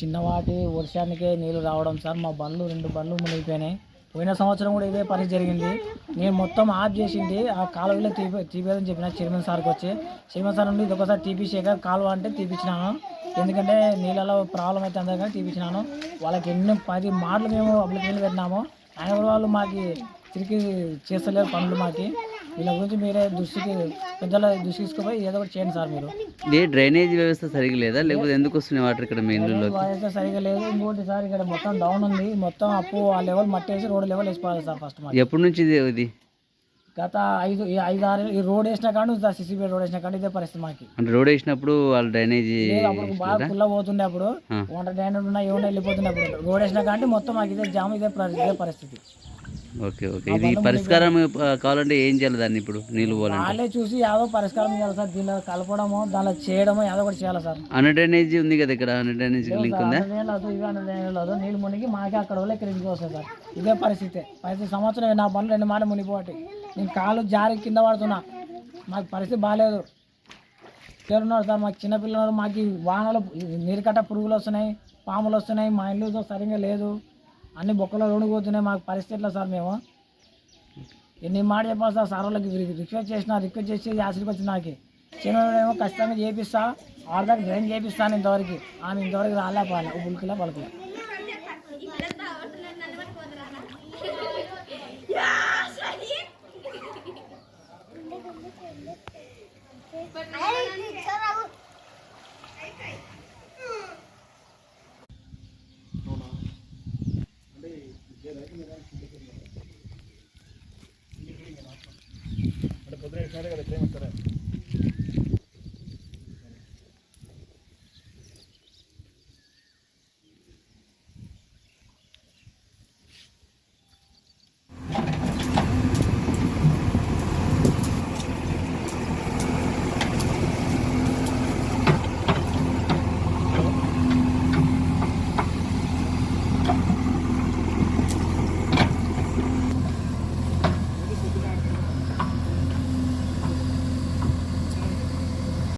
చిన్నవాటి వర్షానికే నీళ్ళు రావడం సార్. మా బండ్లు రెండు బండ్లు మునిగిపోయినాయి. పోయిన సంవత్సరం కూడా ఇదే పరిస్థితి జరిగింది. నేను మొత్తం ఆఫ్ చేసింది ఆ కాలువలో తీపి తీపేదని చెప్పిన చైర్మన్ సార్కి వచ్చి. చైర్మన్ సార్ నుండి ఇది ఒకసారి తీపిచ్చాక కాలువ అంటే తీపిచ్చినాను. ఎందుకంటే నీళ్ళలో ప్రాబ్లం అయితే అందరికీ కానీ తీపిచ్చినాను. వాళ్ళకి ఎన్నో పది మాటలు మేము అప్లికేషన్లు పెట్టినాము ఆయన వాళ్ళు మాకు తిరిగి చేస్తలేరు పనులు మాకు. వీళ్ళ గురించి మీరే దృష్టికి పెద్దల దృష్టి తీసుకుపోయి ఏదో ఒకటి చేయండి సార్ మీరు. ఇది డ్రైనేజ్ వ్యవస్థ సరిగా లేదా? లేకపోతే ఎందుకు వస్తున్నాయి వాటర్ ఇక్కడ మీ ఇల్లులో అయితే సరిగా లేదు. ఇంకోటి సార్ ఇక్కడ మొత్తం డౌన్ ఉంది. మొత్తం అప్పు ఆ లెవెల్ మట్టి వేసి రోడ్ లెవెల్ వేసిపోవాలి సార్ ఫస్ట్ మాకు. ఎప్పటి నుంచి ఇది ఇది? గత ఐదు ఈ ఐదు ఆరు ఈ రోడ్ వేసిన కానీ సిసిబి రోడ్ వేసిన కానీ ఇదే పరిస్థితి మాకి. అంటే రోడ్ వేసినప్పుడు వాళ్ళు డ్రైనేజీ లేదు, అప్పుడు బాగా పుల్ల పోతుండే అప్పుడు. ఆ. వంట డ్రైనేజ్ ఉన్నా ఏమన్నా వెళ్ళిపోతుండే అప్పుడు. రోడ్ వేసిన కానీ మొత్తం మాకు ఇదే జామ్ ఇదే ప్ర- ఇదే పరిస్థితి. Okay okay. ఇది పరిష్కారం కావాలంటే ఏం చేయాలి దాన్ని ఇప్పుడు నీళ్ళు పోవాలంటే? వాళ్ళే చూసి ఏదో పరిష్కారం చేయాలి సార్. దీనిలో కలపడము దానిలో చేయడము ఏదో ఒకటి చేయాలి సార్. అన్న డ్రైనేజ్ ఉంది కదా ఇక్కడ? అన్న డ్రైనేజ్ లింక్ ఉందా? నీళ్ళు మునిగి మాకే అక్కడ వాళ్ళే ఇక్కడ ఇంటికి వస్తాయి సార్. ఇదే పరిస్థితి. ప్రతి సంవత్సరం నా పనులు రెండు మాటలు మునిగిపోతాయి నేను కాలు జారి కింద పడుతున్నా. మాకు పరిస్థితి బాగాలేదు పేరున్నారు సార్? మాకు చిన్నపిల్లలు మాకు వానలు నీరుకట్ట పురుగులు వస్తున్నాయి పాములు వస్తున్నాయి. మా ఇల్లు సరిగ్గా లేదు. అన్ని బొక్కలు రోడిపోతున్నాయి మాకు పరిస్థితి ఎట్లా సార్ మేము ఎన్ని మాట చెప్పాలి సార్ సార్ వాళ్ళకి రిక్వెస్ట్ చేసిన రిక్వెస్ట్ చేసి యాసిడ్కి వచ్చి నాకు చిన్నవాడేమో ఖచ్చితంగా చేపిస్తా ఆడదాకా డ్రైన్ చేపిస్తాను ఇంతవరకు ఆమె ఇంతవరకు రాలే పాలే ఉల్కిలా పలుకులే అంటే పొద్దున వేసినారే కదా